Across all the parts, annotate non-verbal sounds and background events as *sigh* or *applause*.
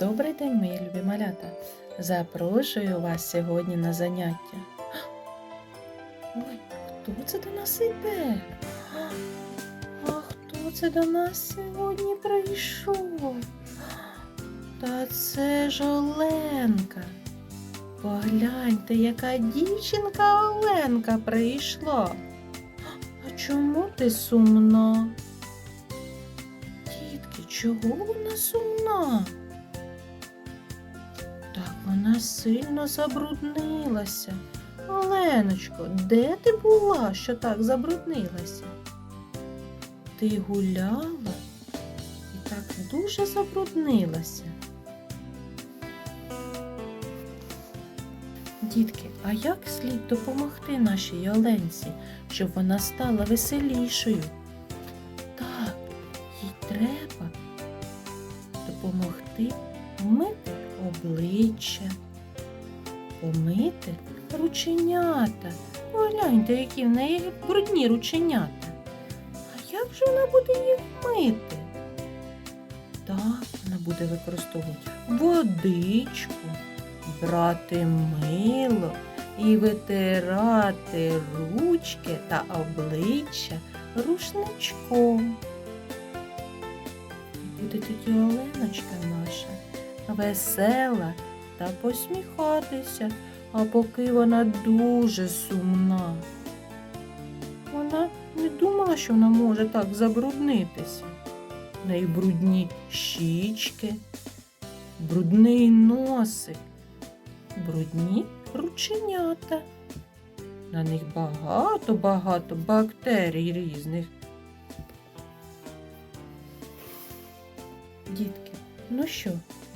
Добрий день, мої любі малята. Запрошую вас сьогодні на заняття. *gasps* Ой, хто це до нас іде? А хто це до нас сьогодні прийшов? Та це ж Оленка. Погляньте, яка дівчинка Оленка прийшла. А чому ти сумна? Дітки, чого вона сумна? Вона сильно забруднилася. Оленочко, де ти була, що так забруднилася? Ти гуляла і так дуже забруднилася. Дітки, а як слід допомогти нашій Оленці, щоб вона стала веселішою? Так, їй треба допомогти мити обличчя, помити рученята. Погляньте, які в неї брудні рученята. А як же вона буде їх мити? Так, вона буде використовувати водичку, брати мило і витирати ручки та обличчя рушничком. Буде тоді Оленочка наша весела та посміхатися, а поки вона дуже сумна. Вона не думала, що вона може так забруднитися. В неї брудні щічки, брудний носик, брудні рученята. На них багато-багато бактерій різних. Дітки, ну що,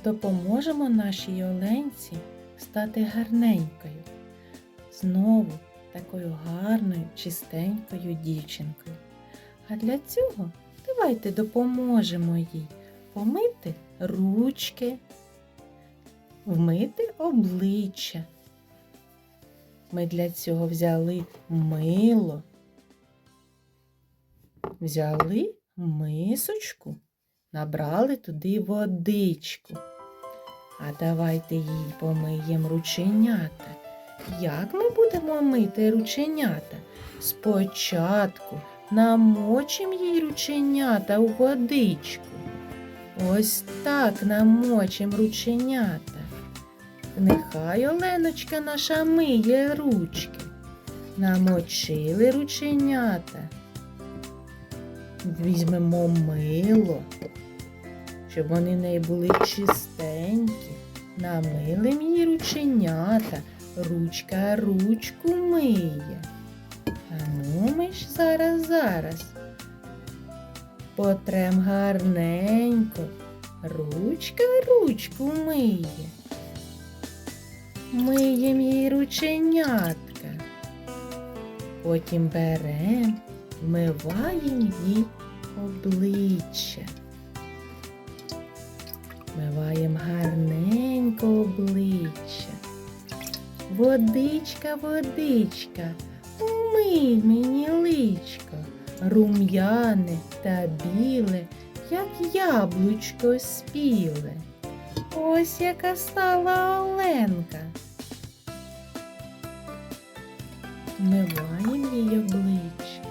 допоможемо нашій Оленці стати гарненькою, знову такою гарною, чистенькою дівчинкою. А для цього давайте допоможемо їй помити ручки, вмити обличчя. Ми для цього взяли мило, взяли мисочку набрали туди водичку. А давайте їй помиємо рученята. Як ми будемо мити рученята? Спочатку намочимо їй рученята у водичку. Ось так намочимо рученята. Нехай Оленочка наша миє ручки. Намочили рученята. Візьмемо мило, щоб вони неї були чистенькі. Намилим її рученята, ручка ручку миє. А ну ми ж зараз, зараз. Потрем гарненько, ручка ручку миє. Миєм їй рученятка. Потім берем, вмиваєм їй обличчя. Вмиваємо гарненько обличчя. Водичка, водичка, умий мені личко, рум'яне та біле, як яблучко спіле. Ось яка стала Оленка. Вмиваємо їй обличчя.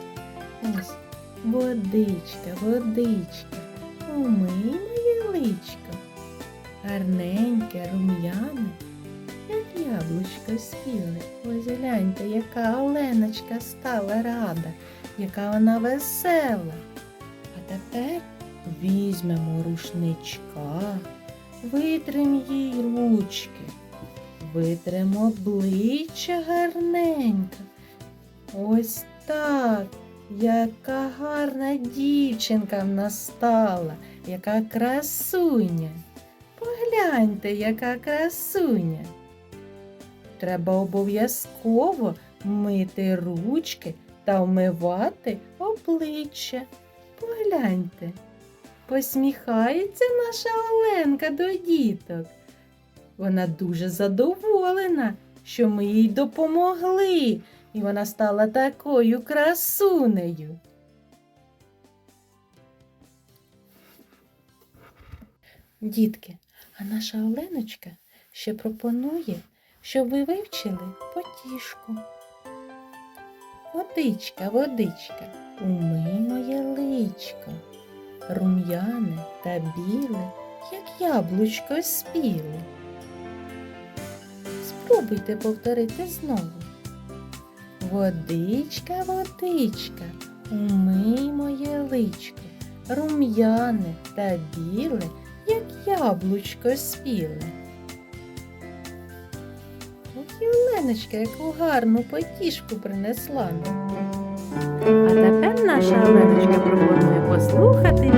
Ось водичка, водичка, умий моє личко. Гарненьке, рум'яне, як яблучко спіле. Ось гляньте, яка Оленочка стала рада, яка вона весела. А тепер візьмемо рушничка, витрим їй ручки, витримо обличчя гарненько. Ось так. Яка гарна дівчинка в нас стала, яка красуня. Погляньте, яка красуня. Треба обов'язково мити ручки та вмивати обличчя. Погляньте, посміхається наша Оленка до діток. Вона дуже задоволена, що ми їй допомогли, і вона стала такою красунею. Дітки, А наша Оленочка ще пропонує, щоб ви вивчили потішку. Водичка, водичка, умий моє личко, рум'яне та біле, як яблучко спіле. Спробуйте повторити знову. Водичка, водичка, умий моє личко, рум'яне та біле, як яблучко спіле. Ох, Оленочка, яку гарну потішку принесла. А тепер наша Оленочка пропонує послухати